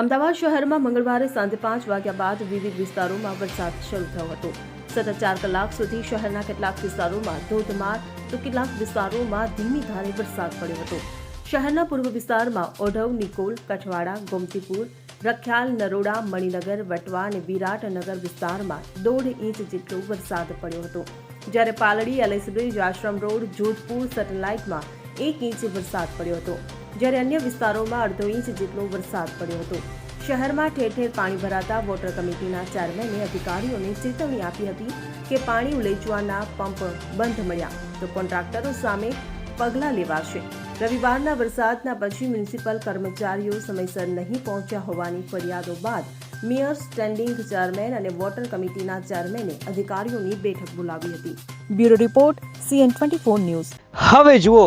અમદાવાદ શહેરમાં મંગળવારે સાંજે પાંચ વાગ્યા બાદ વિવિધ વિસ્તારોમાં વરસાદ શરૂ થયો હતો. સતત ચાર કલાક સુધી શહેરના કેટલાક વિસ્તારોમાં ધોધમાર તો કેટલાક વિસ્તારોમાં ધીમી ધારે વરસાદ પડ્યો હતો. શહેરના પૂર્વ વિસ્તારમાં ઓઢવ, નિકોલ, કઠવાડા, ગોમતીપુર, રખ્યાલ, નરોડા, મણિનગર, વટવા અને વિરાટનગર વિસ્તારમાં દોઢ ઇંચ જેટલો વરસાદ પડ્યો હતો. જ્યારે Paldi LS bridge Ashram road, Jodhpur સેટેલાઇટમાં એક ઇંચ વરસાદ પડ્યો હતો. જ્યારે અન્ય વિસ્તારોમાં અડધો ઇંચ જેટલો વરસાદ પડ્યો હતો. શહેરમાં ઠેર ઠેર પાણી ભરાતા વોટર કમિટીના ચેરમેને અધિકારીઓને ચેતવણી આપી હતી કે પાણી ઉલેચવાના પંપ બંધ મળ્યા તો કોન્ટ્રાક્ટરો સામે પગલાં લેવાશે. રવિવારના વરસાદના પછી મ્યુનિસિપલ કર્મચારીઓ સમયસર નહીં પહોંચ્યા હોવાની ફરિયાદો બાદ મેયર, સ્ટેન્ડિંગ ચેરમેન અને વોટર કમિટીના ચેરમેને અધિકારીઓની બેઠક બોલાવી હતી. Bureau report, CN twenty news. હવે જુઓ